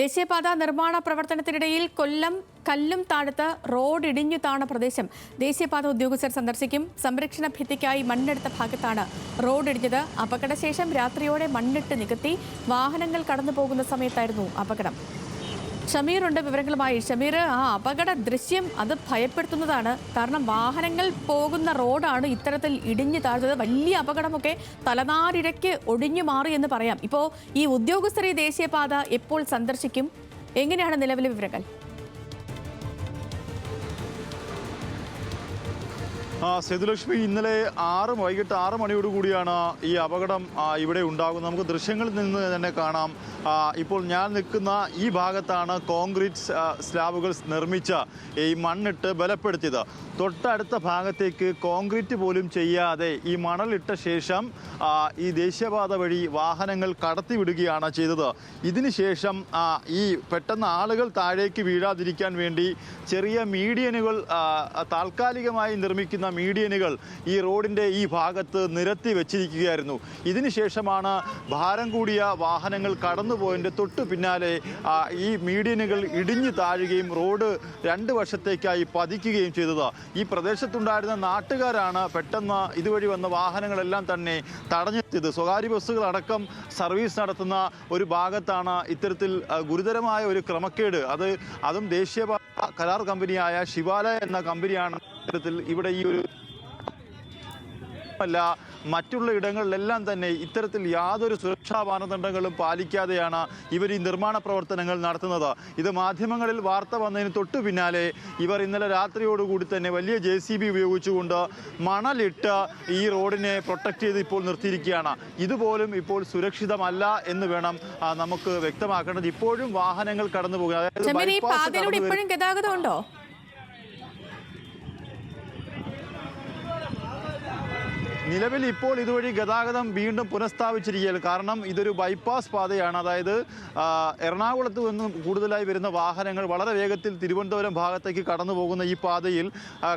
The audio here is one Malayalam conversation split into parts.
ദേശീയപാത നിർമ്മാണ പ്രവർത്തനത്തിനിടയിൽ കൊല്ലം കല്ലും താഴത്ത് റോഡ് ഇടിഞ്ഞു താണ പ്രദേശം. ദേശീയപാത ഉദ്യോഗസ്ഥർ സന്ദർശിക്കും. സംരക്ഷണ ഭിത്തിക്കായി മണ്ണെടുത്ത ഭാഗത്താണ് റോഡ് ഇടിഞ്ഞത്. അപകടശേഷം രാത്രിയോടെ മണ്ണിട്ട് നികത്തി വാഹനങ്ങൾ കടന്നു പോകുന്ന സമയത്തായിരുന്നു അപകടം. ഷമീർ ഉണ്ട് വിവരങ്ങളുമായി. ഷമീർ ആ അപകട ദൃശ്യം അത് ഭയപ്പെടുത്തുന്നതാണ്. കാരണം വാഹനങ്ങൾ പോകുന്ന റോഡാണ് ഇത്തരത്തിൽ ഇടിഞ്ഞു താഴ്ന്നത്. വലിയ അപകടമൊക്കെ തലനാരിഴയ്ക്ക് ഒടിഞ്ഞു മാറി എന്ന് പറയാം. ഇപ്പോൾ ഈ ഉദ്യോഗസ്ഥർ ദേശീയപാത എപ്പോൾ സന്ദർശിക്കും? എങ്ങനെയാണ് നിലവിലെ വിവരങ്ങൾ? സേതുലക്ഷ്മി ഇന്നലെ ആറ് വൈകിട്ട് ആറ് മണിയോട് കൂടിയാണ് ഈ അപകടം ഇവിടെ ഉണ്ടാകുന്നത്. നമുക്ക് ദൃശ്യങ്ങളിൽ നിന്ന് തന്നെ കാണാം. ഇപ്പോൾ ഞാൻ നിൽക്കുന്ന ഈ ഭാഗത്താണ് കോൺക്രീറ്റ് സ്ലാബുകൾ നിർമ്മിച്ച ഈ മണ്ണിട്ട് ബലപ്പെടുത്തിയത്. തൊട്ടടുത്ത ഭാഗത്തേക്ക് കോൺക്രീറ്റ് പോലും ചെയ്യാതെ ഈ മണലിട്ട ശേഷം ഈ ദേശീയപാത വഴി വാഹനങ്ങൾ കടത്തിവിടുകയാണ് ചെയ്തത്. ഇതിന് ശേഷം ഈ പെട്ടെന്ന് ആളുകൾ താഴേക്ക് വീഴാതിരിക്കാൻ വേണ്ടി ചെറിയ മീഡിയനുകൾ താൽക്കാലികമായി നിർമ്മിക്കുന്ന മീഡിയനുകൾ ഈ റോഡിന്റെ ഈ ഭാഗത്ത് നിരത്തി വെച്ചിരിക്കുകയായിരുന്നു. ഇതിനുശേഷമാണ് ഭാരം കൂടിയ വാഹനങ്ങൾ കടന്നുപോയതിന്റെ തൊട്ടു പിന്നാലെ ഈ മീഡിയനുകൾ ഇടിഞ്ഞു താഴുകയും റോഡ് രണ്ട് വർഷത്തേക്കായി പതിക്കുകയും ചെയ്തത്. ഈ പ്രദേശത്തുണ്ടായിരുന്ന നാട്ടുകാരാണ് പെട്ടെന്ന് ഇതുവഴി വന്ന വാഹനങ്ങളെല്ലാം തന്നെ തടഞ്ഞെത്തിയത്. സ്വകാര്യ ബസ്സുകളടക്കം സർവീസ് നടത്തുന്ന ഒരു ഭാഗത്താണ് ഇത്തരത്തിൽ ഗുരുതരമായ ഒരു ക്രമക്കേട്. അത് അതും ദേശീയപാത കരാർ കമ്പനിയായ ശിവാലയ എന്ന കമ്പനിയാണ് ഇത്തരത്തിൽ ഇവിടെ ഈ ഒരു അല്ല മറ്റുള്ള ഇടങ്ങളിലെല്ലാം തന്നെ ഇത്തരത്തിൽ യാതൊരു സുരക്ഷാ മാനദണ്ഡങ്ങളും പാലിക്കാതെയാണ് ഇവർ ഈ നിർമ്മാണ പ്രവർത്തനങ്ങൾ നടത്തുന്നത്. ഇത് മാധ്യമങ്ങളിൽ വാർത്ത വന്നതിന് തൊട്ടു പിന്നാലെ ഇവർ ഇന്നലെ രാത്രിയോടുകൂടി തന്നെ വലിയ ജെ സി ബി ഉപയോഗിച്ചുകൊണ്ട് മണലിട്ട് ഈ റോഡിനെ പ്രൊട്ടക്റ്റ് ചെയ്ത് ഇപ്പോൾ നിർത്തിയിരിക്കുകയാണ്. ഇതുപോലും ഇപ്പോൾ സുരക്ഷിതമല്ല എന്ന് വേണം നമുക്ക് വ്യക്തമാക്കേണ്ടത്. ഇപ്പോഴും വാഹനങ്ങൾ കടന്നു പോകുക അതായത് ഗതാഗതം ഉണ്ടോ? നിലവിൽ ഇപ്പോൾ ഇതുവഴി ഗതാഗതം വീണ്ടും പുനഃസ്ഥാപിച്ചിരിക്കുകയാണ്. കാരണം ഇതൊരു ബൈപ്പാസ് പാതയാണ്. അതായത് എറണാകുളത്ത് നിന്നും കൂടുതലായി വരുന്ന വാഹനങ്ങൾ വളരെ വേഗത്തിൽ തിരുവനന്തപുരം ഭാഗത്തേക്ക് കടന്നു പോകുന്ന ഈ പാതയിൽ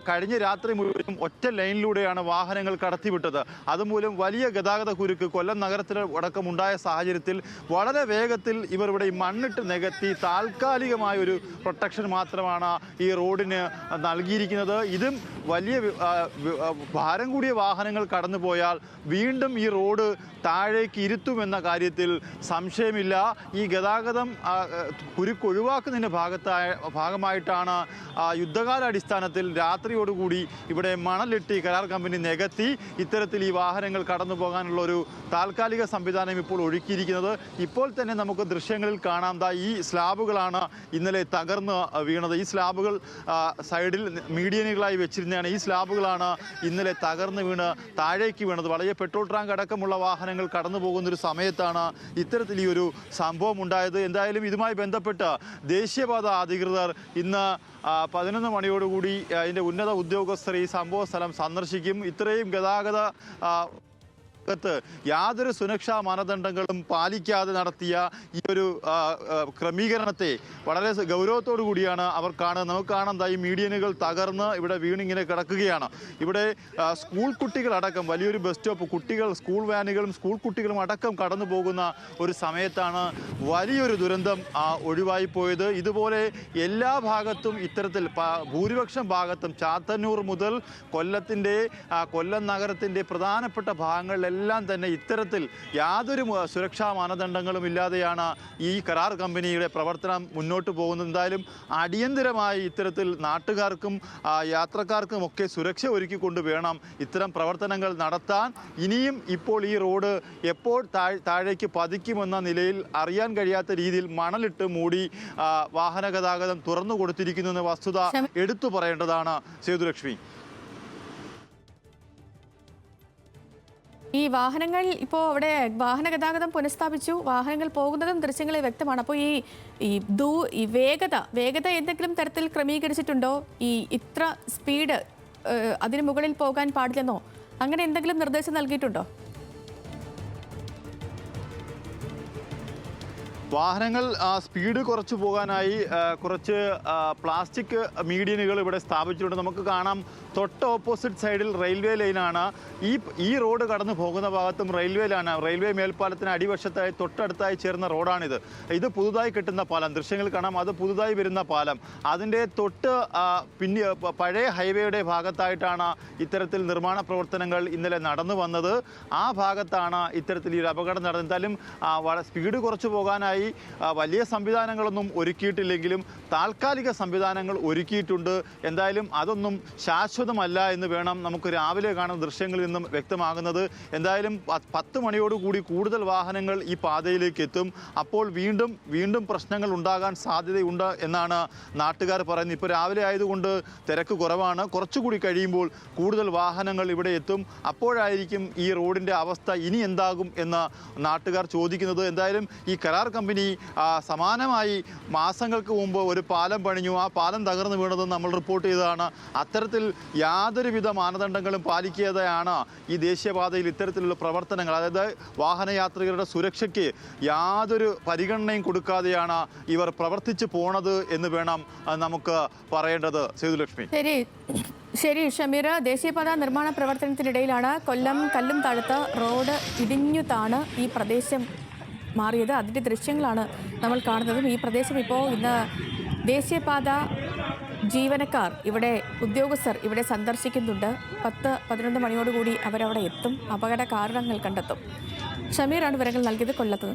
കഴിഞ്ഞ രാത്രി മുഴുവനും ഒറ്റ ലൈനിലൂടെയാണ് വാഹനങ്ങൾ കടത്തിവിട്ടത്. അതുമൂലം വലിയ ഗതാഗത കുരുക്ക് കൊല്ലം നഗരത്തിൽ അടക്കം ഉണ്ടായ സാഹചര്യത്തിൽ വളരെ വേഗത്തിൽ ഇവർ ഇവിടെ മണ്ണിട്ട് നികത്തി താൽക്കാലികമായ ഒരു പ്രൊട്ടക്ഷൻ മാത്രമാണ് ഈ റോഡിന് നൽകിയിരിക്കുന്നത്. ഇതും വലിയ ഭാരം കൂടിയ വാഹനങ്ങൾ കടന്നു പോയാൽ വീണ്ടും ഈ റോഡ് താഴേക്ക് ഇരുത്തുമെന്ന കാര്യത്തിൽ സംശയമില്ല. ഈ ഗതാഗതം കുരുക്കൊഴിവാക്കുന്നതിന്റെ ഭാഗത്തായ ഭാഗമായിട്ടാണ് യുദ്ധകാലാടിസ്ഥാനത്തിൽ രാത്രിയോടുകൂടി ഇവിടെ മണലിട്ട് കരാർ കമ്പനി നികത്തി ഇത്തരത്തിൽ ഈ വാഹനങ്ങൾ കടന്നു പോകാനുള്ള ഒരു താൽക്കാലിക സംവിധാനം ഇപ്പോൾ ഒഴുക്കിയിരിക്കുന്നത് ഇപ്പോൾ തന്നെ നമുക്ക് ദൃശ്യങ്ങളിൽ കാണാം. ദാ ഈ സ്ലാബുകളാണ് ഇന്നലെ തകർന്ന് വീണത്. ഈ സ്ലാബുകൾ സൈഡിൽ മീഡിയനുകളായി വെച്ചിരുന്നതാണ്. ഈ സ്ലാബുകളാണ് ഇന്നലെ തകർന്ന് വീണ് താഴേക്ക് വീണത്. വളരെ പെട്രോൾ ടാങ്ക് അടക്കമുള്ള വാഹനങ്ങൾ കടന്നു പോകുന്ന ഒരു സമയത്താണ് ഇത്തരത്തിൽ ഈ ഒരു സംഭവം ഉണ്ടായത്. എന്തായാലും ഇതുമായി ബന്ധപ്പെട്ട് ദേശീയപാത അധികൃതർ ഇന്ന് പതിനൊന്ന് മണിയോടുകൂടി അതിന്റെ ഉന്നത ഉദ്യോഗസ്ഥർ ഈ സംഭവ സ്ഥലം സന്ദർശിക്കും. ഇത്രയും ഗതാഗത ആ, ത്ത് യാതൊരു സുരക്ഷാ മാനദണ്ഡങ്ങളും പാലിക്കാതെ നടത്തിയ ഈ ഒരു ക്രമീകരണത്തെ വളരെ ഗൗരവത്തോടു കൂടിയാണ് അവർ കാണുന്നത്. നമുക്ക് കാണാം ഈ മീഡിയനുകൾ തകർന്ന് ഇവിടെ വീണിങ്ങനെ കിടക്കുകയാണ്. ഇവിടെ സ്കൂൾ കുട്ടികളടക്കം വലിയൊരു ബസ് സ്റ്റോപ്പ് കുട്ടികൾ സ്കൂൾ വാനുകളും സ്കൂൾ കുട്ടികളും അടക്കം കടന്നു പോകുന്ന ഒരു സമയത്താണ് വലിയൊരു ദുരന്തം ഒഴിവായി പോയത് ഇതുപോലെ എല്ലാ ഭാഗത്തും ഇത്തരത്തിൽ ഭൂരിപക്ഷം ഭാഗത്തും ചാത്തന്നൂർ മുതൽ കൊല്ലത്തിന്റെ കൊല്ലം നഗരത്തിന്റെ പ്രധാനപ്പെട്ട ഭാഗങ്ങളിലെല്ലാം തന്നെ ഇത്തരത്തിൽ യാതൊരു സുരക്ഷാ മാനദണ്ഡങ്ങളും ഇല്ലാതെയാണ് ഈ കരാർ കമ്പനിയുടെ പ്രവർത്തനം മുന്നോട്ട് പോകുന്നത്. എന്തായാലും അടിയന്തിരമായി ഇത്തരത്തിൽ നാട്ടുകാർക്കും യാത്രക്കാർക്കും ഒക്കെ സുരക്ഷ ഒരുക്കിക്കൊണ്ട് വേണം ഇത്തരം പ്രവർത്തനങ്ങൾ നടത്താൻ. ഇനിയും ഇപ്പോൾ ഈ റോഡ് എപ്പോൾ താഴ് താഴേക്ക് പതിക്കുമെന്ന നിലയിൽ അറിയാൻ കഴിയാത്ത രീതിയിൽ മണലിട്ട് മൂടി വാഹന ഗതാഗതം തുറന്നു കൊടുത്തിരിക്കുന്നു എന്ന വസ്തുത എടുത്തു പറയേണ്ടതാണ് സേതുലക്ഷ്മി. ഈ വാഹനങ്ങൾ ഇപ്പോൾ അവിടെ വാഹന ഗതാഗതം പുനഃസ്ഥാപിച്ചു വാഹനങ്ങൾ പോകുന്നതും ദൃശ്യങ്ങളിൽ വ്യക്തമാണ്. അപ്പോൾ ഈ ഈ ദൂ ഈ വേഗത വേഗത എന്തെങ്കിലും തരത്തിൽ ക്രമീകരിച്ചിട്ടുണ്ടോ? ഈ ഇത്ര സ്പീഡ് അതിനു മുകളിൽ പോകാൻ പാടില്ലെന്നോ? അങ്ങനെ എന്തെങ്കിലും നിർദ്ദേശം നൽകിയിട്ടുണ്ടോ? വാഹനങ്ങൾ സ്പീഡ് കുറച്ച് പോകാനായി കുറച്ച് പ്ലാസ്റ്റിക് മീഡിയനുകൾ ഇവിടെ സ്ഥാപിച്ചിട്ടുണ്ട്. നമുക്ക് കാണാം തൊട്ട് ഓപ്പോസിറ്റ് സൈഡിൽ റെയിൽവേ ലൈനാണ് ഈ ഈ റോഡ് കടന്നു പോകുന്ന ഭാഗത്തും റെയിൽവേയിലാണ് റെയിൽവേ മേൽപ്പാലത്തിന് അടിവശത്തായി തൊട്ടടുത്തായി ചേർന്ന റോഡാണിത് ഇത് പുതുതായി കിട്ടുന്ന പാലം. ദൃശ്യങ്ങൾ കാണാം. അത് പുതുതായി വരുന്ന പാലം. അതിന്റെ തൊട്ട് പിന്നെ പഴയ ഹൈവേയുടെ ഭാഗത്തായിട്ടാണ് ഇത്തരത്തിൽ നിർമ്മാണ പ്രവർത്തനങ്ങൾ ഇന്നലെ നടന്നു വന്നത്. ആ ഭാഗത്താണ് ഇത്തരത്തിൽ ഈ ഒരു അപകടം നടന്നത്. എന്തായാലും സ്പീഡ് കുറച്ച് പോകാനായി വലിയ സംവിധാനങ്ങളൊന്നും ഒരുക്കിയിട്ടില്ലെങ്കിലും താൽക്കാലിക സംവിധാനങ്ങൾ ഒരുക്കിയിട്ടുണ്ട്. എന്തായാലും അതൊന്നും ശാശ്വതമല്ല എന്ന് വേണം നമുക്ക് രാവിലെ കാണുന്ന ദൃശ്യങ്ങളിൽ നിന്നും വ്യക്തമാകുന്നത്. എന്തായാലും പത്ത് മണിയോടുകൂടി കൂടുതൽ വാഹനങ്ങൾ ഈ പാതയിലേക്ക് എത്തും. അപ്പോൾ വീണ്ടും വീണ്ടും പ്രശ്നങ്ങൾ ഉണ്ടാകാൻ സാധ്യതയുണ്ട് എന്നാണ് നാട്ടുകാർ പറയുന്നത്. ഇപ്പോൾ രാവിലെ ആയതുകൊണ്ട് തിരക്ക് കുറവാണ്. കുറച്ചുകൂടി കഴിയുമ്പോൾ കൂടുതൽ വാഹനങ്ങൾ ഇവിടെ എത്തും. അപ്പോഴായിരിക്കും ഈ റോഡിന്റെ അവസ്ഥ ഇനി എന്താകും എന്ന് നാട്ടുകാർ ചോദിക്കുന്നത്. എന്തായാലും ഈ കരാർ കമ്പനി സമാനമായി മാസങ്ങൾക്ക് മുമ്പ് ഒരു പാലം പണിഞ്ഞു. ആ പാലം തകർന്നു വീണത് നമ്മൾ റിപ്പോർട്ട് ചെയ്തതാണ്. അത്തരത്തിൽ യാതൊരുവിധ മാനദണ്ഡങ്ങളും പാലിക്കാതെയാണ് ഈ ദേശീയപാതയിൽ ഇത്തരത്തിലുള്ള പ്രവർത്തനങ്ങൾ അതായത് വാഹനയാത്രികരുടെ സുരക്ഷയ്ക്ക് യാതൊരു പരിഗണനയും കൊടുക്കാതെയാണ് ഇവർ പ്രവർത്തിച്ചു പോണത് എന്ന് വേണം നമുക്ക് പറയേണ്ടത്. സേതുലക്ഷ്മി. ശരി. ശരി ഷമീർ. ദേശീയപാത നിർമ്മാണ പ്രവർത്തനത്തിനിടയിലാണ് കൊല്ലം കല്ലും താഴത്ത് റോഡ് ഇടിഞ്ഞു താണ് ഈ പ്രദേശം മാറിയത്. അതിന്റെ ദൃശ്യങ്ങളാണ് നമ്മൾ കാണുന്നതും ഈ പ്രദേശം ഇപ്പോൾ ഇന്ന് ദേശീയപാത ജീവനക്കാർ ഇവിടെ ഉദ്യോഗസ്ഥർ ഇവിടെ സന്ദർശിക്കുന്നുണ്ട്. പത്ത് പതിനൊന്ന് മണിയോടുകൂടി അവരവിടെ എത്തും. അപകട കാരണങ്ങൾ കണ്ടെത്തും. ഷമീറാണ് വിവരങ്ങൾ നൽകിയത് കൊല്ലത്തു